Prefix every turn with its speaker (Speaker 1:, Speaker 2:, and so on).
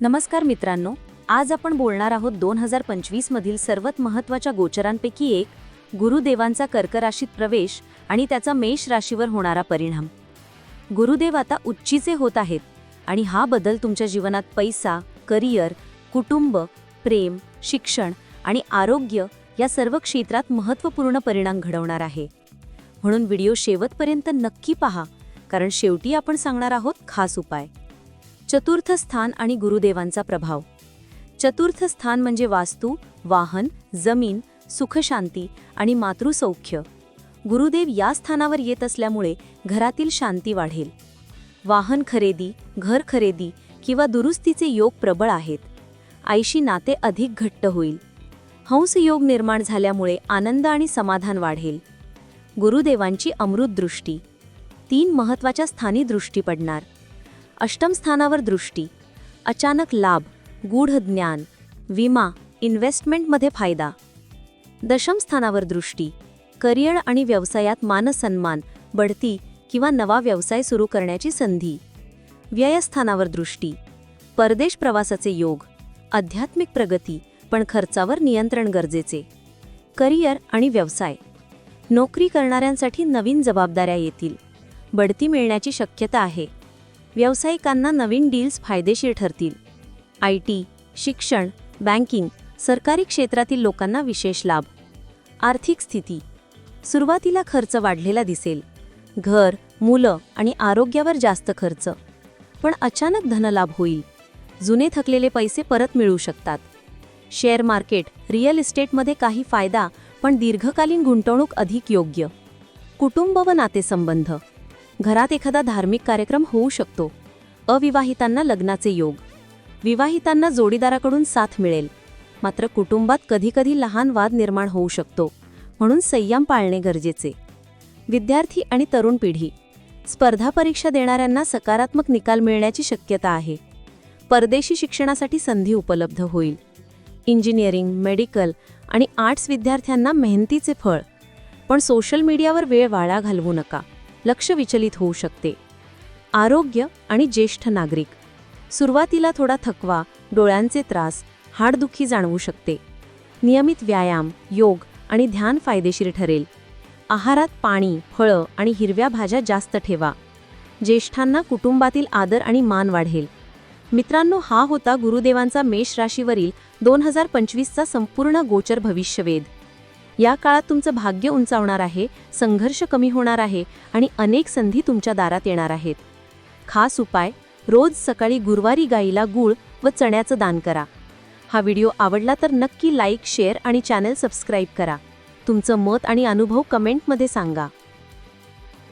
Speaker 1: नमस्कार मित्रांनो आज आपण बोलणार आहोत दोन हजार पंचवीस मधील सर्वात महत्त्वाच्या गोचरांपैकी एक गुरुदेवांचा कर्क राशीत प्रवेश आणि त्याचा मेष राशीवर होणारा परिणाम. गुरुदेव आता उच्चीचे होत आहेत आणि हा बदल तुमच्या जीवनात पैसा करिअर कुटुंब प्रेम शिक्षण आणि आरोग्य या सर्व क्षेत्रात महत्त्वपूर्ण परिणाम घडवणार आहे. म्हणून व्हिडिओ शेवटपर्यंत नक्की पहा कारण शेवटी आपण सांगणार आहोत खास उपाय. चतुर्थ स्थान आणि गुरुदेवांचा प्रभाव. चतुर्थ स्थान म्हणजे वास्तू वाहन जमीन सुखशांती आणि मातृसौख्य. गुरुदेव या स्थानावर येत असल्यामुळे घरातील शांती वाढेल. वाहन खरेदी घर खरेदी किंवा दुरुस्तीचे योग प्रबळ आहेत. आईशी नाते अधिक घट्ट होईल. हंस योग निर्माण झाल्यामुळे आनंद आणि समाधान वाढेल. गुरुदेवांची अमृत दृष्टी. तीन महत्त्वाच्या स्थानी दृष्टी पडणार. अष्टम स्थानावर दृष्टी अचानक लाभ गूढ ज्ञान विमा इन्व्हेस्टमेंटमध्ये फायदा. दशम स्थानावर दृष्टी करिअर आणि व्यवसायात मानसन्मान बढती किंवा नवा व्यवसाय सुरू करण्याची संधी. व्ययस्थानावर दृष्टी परदेश प्रवासाचे योग आध्यात्मिक प्रगती पण खर्चावर नियंत्रण गरजेचे. करिअर आणि व्यवसाय नोकरी करणाऱ्यांसाठी नवीन जबाबदाऱ्या येतील बढती मिळण्याची शक्यता आहे. व्यावसायिकांना नवीन डील्स फायदेशीर ठरतील. आय टी शिक्षण बँकिंग सरकारी क्षेत्रातील लोकांना विशेष लाभ. आर्थिक स्थिती. सुरुवातीला खर्च वाढलेला दिसेल. घर मुलं आणि आरोग्यावर जास्त खर्च. पण अचानक धनलाभ होईल. जुने थकलेले पैसे परत मिळू शकतात. शेअर मार्केट रिअल इस्टेटमध्ये काही फायदा पण दीर्घकालीन गुंतवणूक अधिक योग्य. कुटुंब व नातेसंबंध. घरात एखादा धार्मिक कार्यक्रम होऊ शकतो. अविवाहितांना लग्नाचे योग. विवाहितांना जोडीदाराकडून साथ मिळेल. मात्र कुटुंबात कधीकधी लहान वाद निर्माण होऊ शकतो म्हणून संयम पाळणे गरजेचे. विद्यार्थी आणि तरुण पिढी. स्पर्धा परीक्षा देणाऱ्यांना सकारात्मक निकाल मिळण्याची शक्यता आहे. परदेशी शिक्षणासाठी संधी उपलब्ध होईल. इंजिनिअरिंग मेडिकल आणि आर्ट्स विद्यार्थ्यांना मेहनतीचे फळ. पण सोशल मीडियावर वेळ वाळा घालवू नका. लक्ष विचलित होऊ शकते. आरोग्य आणि ज्येष्ठ नागरिक. सुरुवातीला थोडा थकवा डोळ्यांचे त्रास हाडदुखी जाणवू शकते. नियमित व्यायाम योग आणि ध्यान फायदेशीर ठरेल. आहारात पाणी फळं आणि हिरव्या भाज्या जास्त ठेवा. ज्येष्ठांना कुटुंबातील आदर आणि मान वाढेल. मित्रांनो हा होता गुरुदेवांचा मेष राशीवरील दोन हजार पंचवीसचा संपूर्ण गोचर भविष्यवेध. या काळात तुमचं भाग्य उंचावणार आहे संघर्ष कमी होणार आहे आणि अनेक संधी तुमच्या दारात येणार आहेत. खास उपाय रोज सकाळी गुरुवारी गाईला गूळ व चण्याचं दान करा. हा व्हिडिओ आवडला तर नक्की लाईक शेअर आणि चॅनल सबस्क्राईब करा. तुमचं मत आणि अनुभव कमेंटमध्ये सांगा.